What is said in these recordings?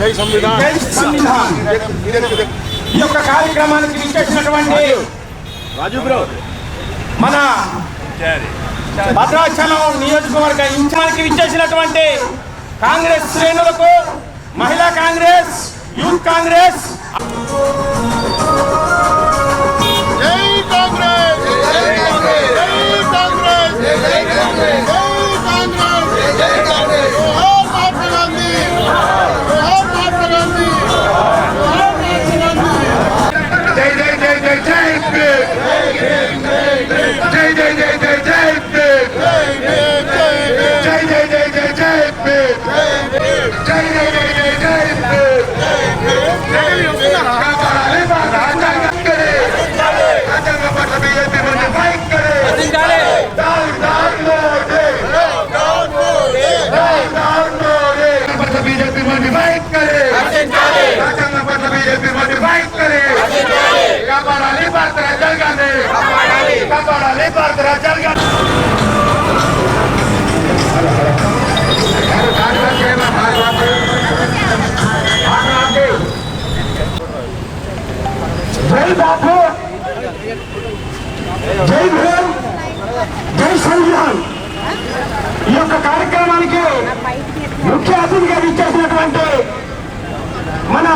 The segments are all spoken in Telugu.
జై సంవిధాన్. జై సంవిధాన్. ఈ యొక్క కార్యక్రమానికి విచ్చేసినటువంటి రాజు. బ్రో. మన భద్రాచలం నియోజకవర్గ ఇన్ఛార్జ్కి విచ్చేసినటువంటి కాంగ్రెస్ శ్రేణులకు మహిళా కాంగ్రెస్ యూత్ కాంగ్రెస్. జై కాంగ్రెస్. జై కాంగ్రెస్. జై కాంగ్రెస్. కాపాడాలి భారత రాజ్యాంగాన్ని జై బాపు జై భీమ్ జై సంవిధాన్ ఈ యొక్క కార్యక్రమానికి ముఖ్య అతిథిగా విచ్చేసినటువంటి మన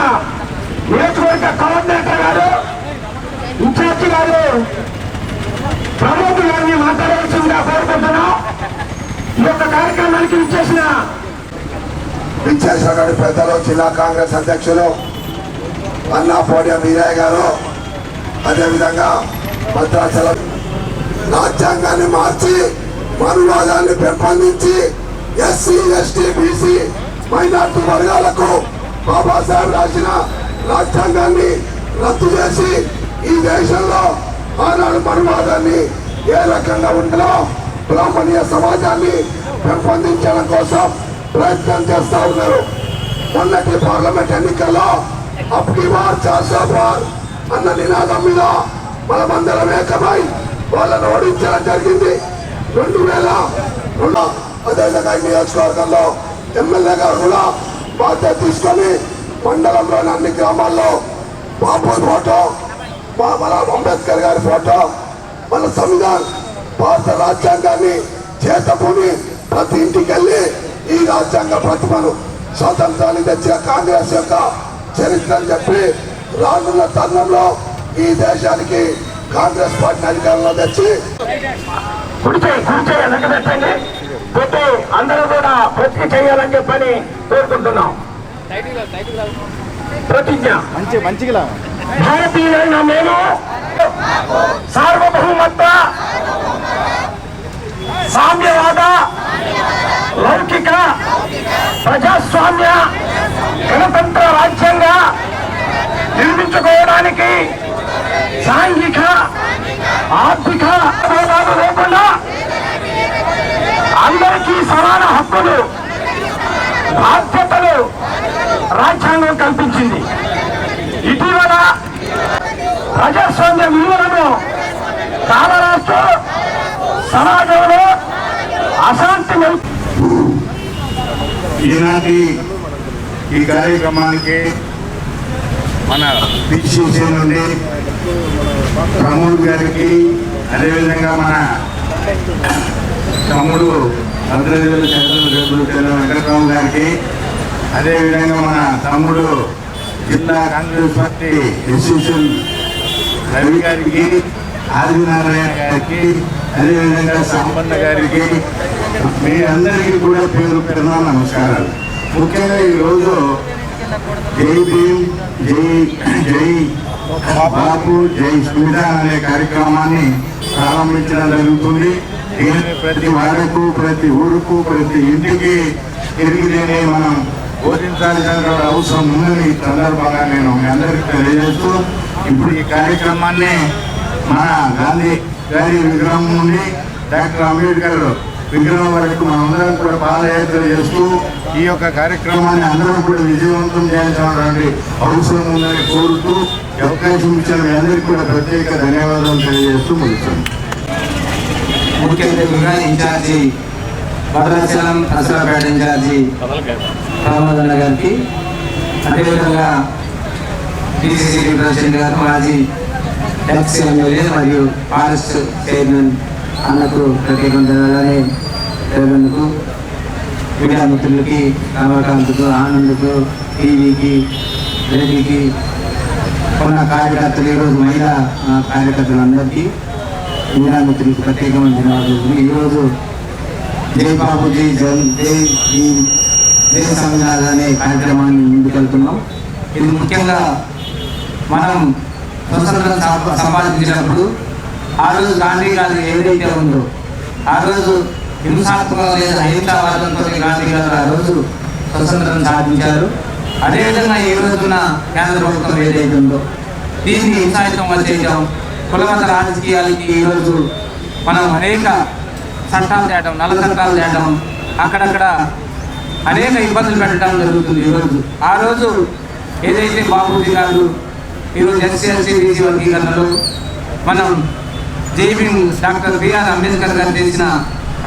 నియోజకవర్గ కోఆర్డినేటర్ గారు ఇన్ఛార్జి గారు ప్రమోద్ గారిని మాట్లాడవలసిందిగా కోరుకుంటున్నాం ఈ యొక్క కార్యక్రమానికి విచ్చేసిన విచ్చేసినటువంటి పెద్దలు జిల్లా కాంగ్రెస్ అధ్యక్షులు అన్నా పోడియం వీరయ్య గారు అదేవిధంగా భద్రాచలం రాజ్యాంగాన్ని మార్చి మనువాదాన్ని పెంపొందించి ఎస్సీ ఎస్టీ బీసీ మైనార్టీ వర్గాలకు బాబాసాహెబ్ రాసిన రాజ్యాంగాన్ని రద్దు చేసి ఈ దేశంలో ఆనాడు మనువాదాన్ని ఏ రకంగా ఉండాలో బ్రాహ్మణీయ సమాజాన్ని పెంపొందించడం కోసం ప్రయత్నం చేస్తా ఉన్నారు. మొన్నటి పార్లమెంట్ ఎన్నికల్లో అప్కి బార్ చార్సా అన్న నినాదం మీద మనమందరం ఏకమై వాళ్ళను ఓడించడం జరిగింది. రెండు వేల అదేవిధంగా ఈ నియోజకవర్గంలో ఎమ్మెల్యే గారు కూడా బాధ్యత తీసుకొని మండలంలోని అన్ని గ్రామాల్లో బాబు ఫోటో మా- మన అంబేద్కర్ గారి ఫోటో మన సంవిధాన్ భారత రాజ్యాంగాన్ని చేతపుని ప్రతి ఇంటికి వెళ్ళి ఈ రాజ్యాంగ ప్రతిభను స్వాతంత్రాన్ని తెచ్చిన కాంగ్రెస్ యొక్క చరిత్రని చెప్పి రానున్న తరుణంలో ఈ దేశానికి కాంగ్రెస్ పార్టీ అధికారంలో తెచ్చి కుడిచే కుడిచే వెనక పెట్టండి పెట్టి అందరూ కూడా ప్రతిజ్ఞ చేయాలని చెప్పని కోరుకుంటున్నాం. ప్రతిజ్ఞ. మంచి మంచిగా భారతీయులైన మేము సార్వభౌమత్వ సామ్యవాద లౌకిక ప్రజాస్వామ్య గణతంత్ర రాజ్యంగా నిర్మించుకోవడానికి సాంఘిక ఆర్థిక భేదాలు లేకుండా అందరికీ సమాన హక్కులు బాధ్యతలు రాజ్యాంగం కల్పించింది. ఇటీవల ప్రజాస్వామ్య విలువలను కాలరాస్తూ సమాజంలో అశాంతి ఈనాటి ఈ కార్యక్రమానికి మన పిసిసి నుండి ప్రమోద్ గారికి అదేవిధంగా మన తమ్ముడు భద్రదేవుల తెల్ల వెంకటరావు గారికి అదేవిధంగా మన తమ్ముడు జిల్లా కాంగ్రెస్ పార్టీ ఎస్ఎస్ఎల్ రవి గారికి ఆదినారాయణకి అదేవిధంగా సంపన్న గారికి మీ అందరికీ కూడా పేరు పేరున నమస్కారాలు. ముఖ్యంగా ఈరోజు జై భీమ్ జై జై బాపు జై స్మిత అనే కార్యక్రమాన్ని ప్రారంభించడం జరుగుతుంది. ప్రతి వాడకు ప్రతి ఊరుకు ప్రతి ఇంటికి తిరిగిదేనే మనం బోధించాల్సిన అవసరం ఉందని ఈ సందర్భంగా నేను మీ అందరికీ తెలియజేస్తూ ఇప్పుడు ఈ కార్యక్రమాన్ని మన గాంధీ గారి విగ్రహం నుండి డాక్టర్ అంబేద్కర్ విగ్రహం వరకు మనందరం కూడా పాదయాత్ర చేస్తూ ఈ యొక్క కార్యక్రమాన్ని అందరం కూడా విజయవంతం చేయాల్సినటువంటి అవసరం ఉందని కోరుతూ అవకాశం ఇచ్చిన మీ అందరికీ కూడా ప్రత్యేక ధన్యవాదాలు తెలియజేస్తూ ముగిస్తాను. ముఖ్య అతిథిగా in charge Bhadrachalam Asalapeta in charge Ramadanna గారికి అదేవిధంగా డిసిసి ప్రెసిడెంట్ గారు మాజీ డెక్స్ ఎమ్మెల్యే మరియు ఫారెస్ట్ చైర్మన్ అన్నకు ప్రత్యేకంగా ధన్యవాదాలు రేవంత్కు మీడియా మిత్రులకి రమాకాంత్కు ఆనంద్కు టీవీకి రెడ్డికి ఉన్న కార్యకర్తలు ఈరోజు మహిళా కార్యకర్తలందరికీ మీడియా మిత్రులకు ప్రత్యేకమైన ధన్యవాదాలు. ఈరోజు జై బాబుజీ జన్ జై జై దేశ అనే కార్యక్రమాన్ని ముందుకెళ్తున్నాం. ఇది ముఖ్యంగా మనం స్వతంత్రం సంపాదించినప్పుడు ఆ రోజు గాంధీ గారు ఏదైతే ఉందో ఆ రోజు హింసాత్మక లేదా అహింసావాదంతో గాంధీ గారు ఆ రోజు స్వతంత్రం సాధించారు. అదేవిధంగా ఈ రోజున కేంద్ర ప్రభుత్వం ఏదైతే ఉందో దీన్ని హింసాయుతం వచ్చేయడం కులమత రాజకీయాలకి ఈరోజు మనం అనేక చట్టాలు తేయడం నల్ల చట్టాలు తేయడం అక్కడక్కడ అనేక ఇబ్బందులు పెట్టడం జరుగుతుంది ఈరోజు ఆ రోజు ఏదైతే బాబూజీ గారు ఈరోజు ఎస్సీ ఎస్సీ బీసీ వర్గీకరణలో మనం జేబీ డాక్టర్ బిఆర్ అంబేద్కర్ గారు చేసిన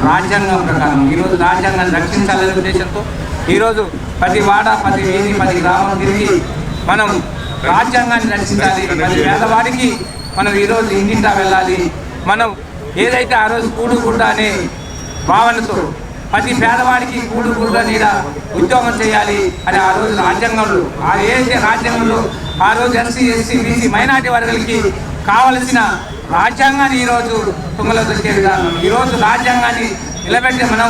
రాజ్యాంగం ప్రకారం ఈరోజు రాజ్యాంగాన్ని రక్షించాలనే ఉద్దేశంతో ఈరోజు ప్రతి వాడ ప్రతి వీధి ప్రతి గ్రామం తిరిగి మనం రాజ్యాంగాన్ని రక్షించాలి ప్రతి పేదవాడికి మనం ఈరోజు ఇంటింటా వెళ్ళాలి. మనం ఏదైతే ఆ రోజు కూడు అనే భావనతో ప్రతి పేదవాడికి కూడు నీడ ఉద్యోగం చేయాలి అని ఆ రోజు రాజ్యాంగంలో ఆ ఏదైతే రాజ్యాంగంలో ఆ రోజు ఎస్సీ ఎస్సీ బీసీ మైనార్టీ వర్గాలకి కావలసిన రాజ్యాంగాన్ని ఈరోజు తుంగలో దొరికే విధానం. ఈరోజు రాజ్యాంగాన్ని నిలబెట్టే మనం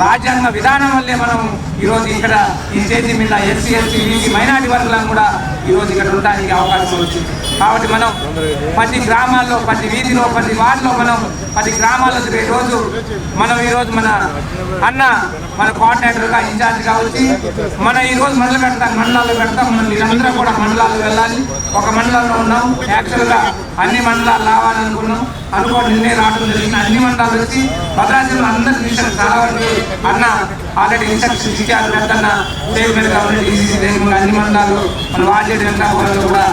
రాజ్యాంగ విధానం వల్లే మనం ఈరోజు ఇక్కడ ఈ స్టేజ్ మీద ఎస్సీ ఎస్సీ బీసీ మైనార్టీ వర్గాలను కూడా ఈరోజు ఇక్కడ ఉండడానికి అవకాశం వచ్చింది. కాబట్టి మనం ప్రతి గ్రామాల్లో ప్రతి వీధిలో ప్రతి వార్డులో మనం ప్రతి గ్రామాల్లో తిరిగే రోజు మనం ఈరోజు మన అన్న మన కోఆర్డినేటర్గా ఇన్ఛార్జ్గా వచ్చి మన ఈరోజు మండలు పెడతాం మండలాలు పెడతాం మనం మీరందరూ కూడా మండలాలు వెళ్ళాలి. ఒక మండలంలో ఉన్నాం యాక్చువల్గా అన్ని మండలాలు రావాలనుకున్నాం. అనుకోని నిన్నే రావడం జరిగింది. అన్ని మండలాలు వచ్చి భద్రాచలం అందరి విషయం చాలా వరకు అన్న ఆల్రెడీ ఇన్స్ట్రక్షన్స్ ఇచ్చారు పెద్దన్న చైర్మన్ కాబట్టి ఈసీసీ చైర్మన్ అన్ని మండలాలు మన వాజేడి వెంకటాపురంలో కూడా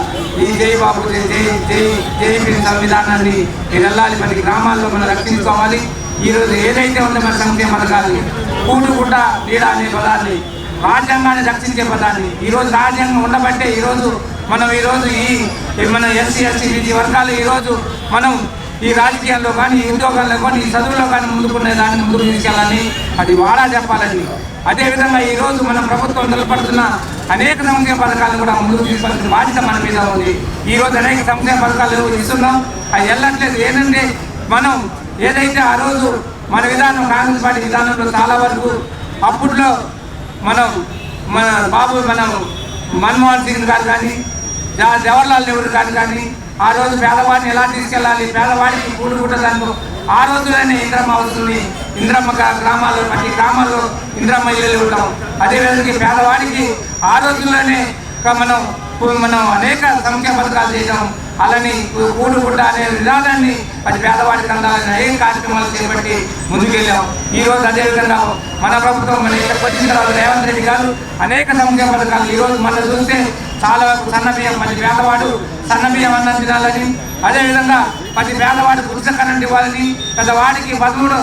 ఈ జై బాబు జై జై జై సంవిధానాన్ని వెళ్ళాలి మన గ్రామాల్లో మనం రక్షించుకోవాలి. ఈ రోజు ఏదైతే ఉందో మన సంక్షేమ పథకాన్ని కూటు గుడ్డ నీడ అనే పదాన్ని రాజ్యాంగాన్ని రక్షించే పదాన్ని ఈ రోజు రాజ్యాంగం ఉండబట్టే ఈరోజు మనం ఈరోజు ఈ ఈ మన ఎస్సీ ఎస్సీ వర్గాలు ఈ రోజు మనం ఈ రాజకీయాల్లో కానీ ఈ ఉద్యోగాల్లో కానీ ఈ చదువులో కానీ ముందుకునే దాన్ని ముందుకు తీసుకెళ్ళాలని అది వాడా చెప్పాలని. అదేవిధంగా ఈరోజు మన ప్రభుత్వం నిలబడుతున్న అనేక సంక్షేమ పథకాలను కూడా ముందుకు తీసుకెళ్ళిన బాధ్యత మన మీద ఉంది. ఈ రోజు అనేక సంక్షేమ పథకాలు ఇస్తున్నాం. అది వెళ్ళట్లేదు. ఏంటంటే మనం ఏదైతే ఆ రోజు మన విధానం కాంగ్రెస్ పార్టీ విధానంలో చాలా వరకు అప్పట్లో మనం మన బాబు మనం మన్మోహన్ సింగ్ గారు కానీ జవహర్లాల్ నెహ్రూ గారు కానీ ఆ రోజు పేదవాడిని ఎలా తీసుకెళ్ళాలి? పేదవాడికి కూడు కుట్టడానికి ఆ రోజులోనే ఇంద్రమ్మ వస్తుంది. ఇంద్రమ్మ గ్రామాలు గ్రామాల్లో ప్రతి గ్రామాల్లో ఇంద్రమ్మ ఇల్లు ఉంటాం అదేవిధంగా పేదవాడికి ఆ రోజుల్లోనే మనం మనం అనేక సంఖ్య పథకాలు చేయడం అలానే కూడు గుడ్డ అనే విధానాన్ని అది పేదవాడికి అందాలని అనేక కార్యక్రమాలు చేపట్టి ముందుకెళ్ళాం. ఈ రోజు అదేవిధంగా మన ప్రభుత్వం మన ఇక్కడికి వచ్చిన తర్వాత రేవంత్ రెడ్డి గారు అనేక సంక్షేమ పథకాలు ఈ రోజు మనం చూస్తే చాలా వరకు సన్న బియ్యం ప్రతి పేదవాడు సన్న బియ్యం అన్నం తినాలని అదేవిధంగా ప్రతి పేదవాడు పురుష కరెంట్ ఇవ్వాలని పెద్దవాడికి పదమూడు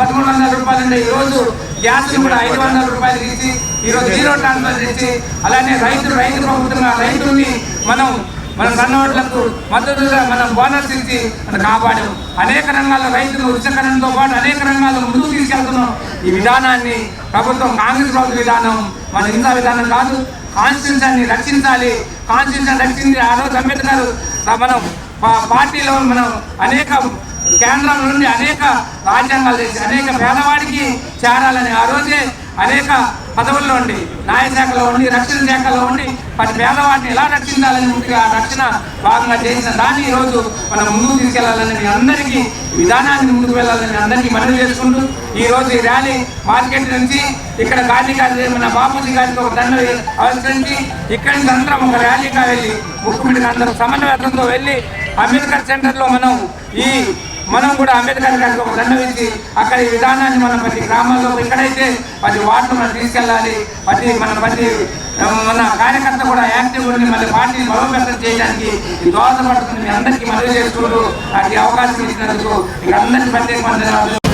పదమూడు వందల రూపాయలు ఉండే ఈ రోజు గ్యాస్ కూడా ఐదు వందల రూపాయలు ఇచ్చి ఈరోజు జీరో ట్రాన్స్ఫర్ ఇచ్చి అలానే రైతు రైతు ప్రభుత్వంగా రైతుల్ని మనం మన సన్నోట్లకు మద్దతుగా మనం బోనస్ ఇచ్చి మనం కాపాడాం అనేక రంగాల్లో రైతులు ఉచితకరణతో పాటు అనేక రంగాల్లో ముందుకు తీసుకెళ్తున్నాం. ఈ విధానాన్ని ప్రభుత్వం కాంగ్రెస్ ప్రభుత్వ విధానం మన హింసా విధానం కాదు. కాన్స్టిట్యూషన్ని రక్షించాలి. కాన్స్టిట్యూషన్ రక్షించి ఆ రోజు అంబేద్కర్ మనం పా- పార్టీలో మనం అనేక కేంద్రం నుండి అనేక రాజ్యాంగాలు చేసి అనేక పేదవాడికి చేరాలని ఆ రోజే అనేక పదవుల్లో ఉండి న్యాయశాఖలో ఉండి రక్షణ శాఖలో ఉండి పది పేదవాడిని ఎలా రక్షించాలని ముందుగా ఆ రక్షణ భాగంగా చేసిన దాన్ని ఈరోజు మనం ముందుకు తీసుకెళ్ళాలని మీ అందరికీ విధానాన్ని ముందుకు వెళ్ళాలని అందరికీ మనవి చేసుకుంటూ ఈరోజు ఈ ర్యాలీ మార్కెట్ నుంచి ఇక్కడ గాంధీ గారి మన బాపూజీ గారికి ఒక దండ ఆవిష్కరించి ఇక్కడి నుంచి అందరం ఒక ర్యాలీగా వెళ్ళి ముఖ్యమంత్రి అందరం సమన్వయంతో వెళ్ళి అంబేద్కర్ సెంటర్లో మనం ఈ మనం కూడా అంబేద్కర్ గారికి ఒక దండం ఇచ్చి అక్కడ ఈ విధానాన్ని మనం ప్రతి గ్రామాల్లో ఎక్కడైతే ప్రతి వార్డు మనం తీసుకెళ్ళాలి ప్రతి మన ప్రతి మన కార్యకర్త కూడా యాక్టివ్ ఉండి మళ్ళీ పార్టీని బలోపేతం చేయడానికి దోహదపడుతుంది మీ అందరికీ మనవి చేసుకుంటూ అది అవకాశం ఇచ్చినందుకు మీకు అందరికీ ప్రత్యేక